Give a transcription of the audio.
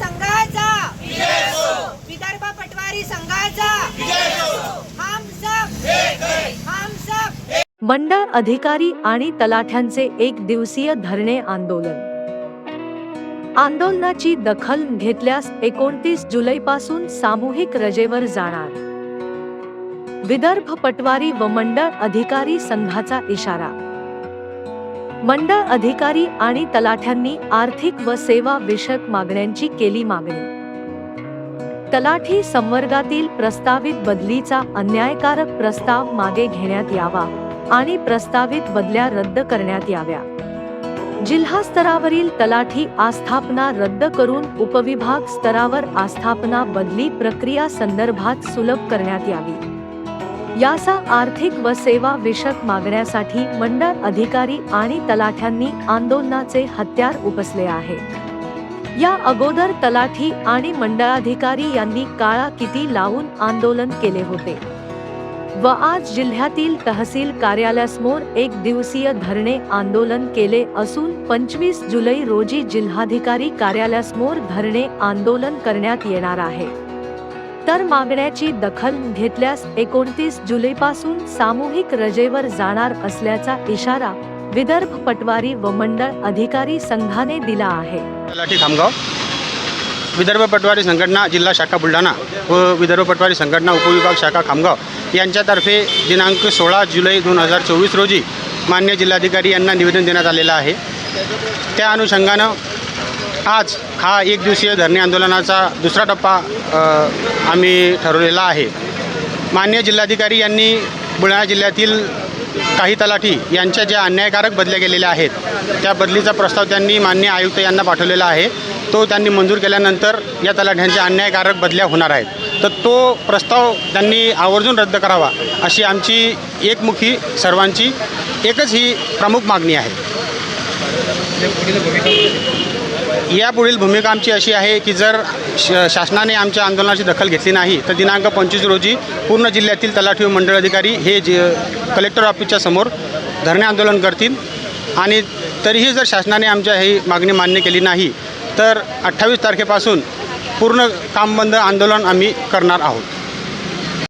संघाचा. विदर्भ पटवारी संघाचा. हम सब हम सब मंडळ अधिकारी आणि तलाठ्यांचे एक दिवसीय धरणे आंदोलन. आंदोलनाची दखल घेतल्यास एकोणतीस जुलैपासून सामूहिक रजेवर जाणार. विदर्भ पटवारी व मंडळ अधिकारी संघाचा इशारा. मंडळ अधिकारी आणि तलाठ्यांनी आर्थिक व सेवा विषयक मागण्यांची केली मागणी. तलाठी संवर्गातील प्रस्तावित बदलीचा अन्यायकारक प्रस्ताव मागे घेण्यात यावा आणि प्रस्तावित बदल्या रद्द करण्यात याव्या. जिल्हा स्तरावरील तलाठी आस्थापना रद्द करून उपविभाग स्तरावर आस्थापना बदली प्रक्रिया संदर्भात सुलभ करण्यात यावी. याचा आर्थिक व सेवा विषयक मागण्यासाठी मंडळ अधिकारी आणि तलाठ्यांनी आंदोलनाचे हत्यार उपसले आहे. या अगोदर तलाठी आणि मंडळाधिकारी यांनी काळा किती लावून आंदोलन केले होते. व आज जिल्ह्यातील तहसील कार्यालयासमोर एक दिवसीय धरणे आंदोलन केले असून पंचवीस जुलै रोजी जिल्हाधिकारी कार्यालयासमोर धरणे आंदोलन करण्यात येणार आहे. तर मागण्याची दखल घेतल्यास एकोणतीस जुलैपासून सामूहिक रजेवर जाणार असल्याचा इशारा विदर्भ पटवारी व मंडळ अधिकारी संघाने दिला आहे. तलाठी खामगाव विदर्भ पटवारी संघटना जिल्हा शाखा बुलढाणा व विदर्भ पटवारी संघटना उपविभाग शाखा खामगाव यांच्यातर्फे दिनांक सोळा जुलै दोन हजार चोवीस रोजी मान्य जिल्हाधिकारी यांना निवेदन देण्यात आलेलं आहे. त्या अनुषंगानं आज हा एक दिवसीय धरणे आंदोलनाचा दुसरा टप्पा आम्ही ठरवलेला आहे. मान्य जिल्हाधिकारी यांनी बुलढाणा जिल्ह्यातील काही तलाठी यांच्या ज्या अन्यायकारक बदल्या गेलेल्या आहेत त्या बदलीचा प्रस्ताव त्यांनी मान्य आयुक्त यांना पाठवलेला आहे. तो त्यांनी मंजूर केल्यानंतर या तलाठ्यांच्या अन्यायकारक बदल्या होणार आहेत. तर तो प्रस्ताव त्यांनी आवर्जून रद्द करावा अशी आमची एकमुखी सर्वांची एकच ही प्रमुख मागणी आहे. यापुढील भूमिका आमची अशी आहे की जर श शासनाने आमच्या आंदोलनाची दखल घेतली नाही तर दिनांक पंचवीस रोजी पूर्ण जिल्ह्यातील तलाठी व मंडळ अधिकारी हे जे कलेक्टर ऑफिसच्या समोर धरणे आंदोलन करतील. आणि तरीही जर शासनाने आमच्या ही मागणी मान्य केली नाही तर अठ्ठावीस तारखेपासून पूर्ण कामबंद आंदोलन आम्ही करणार आहोत.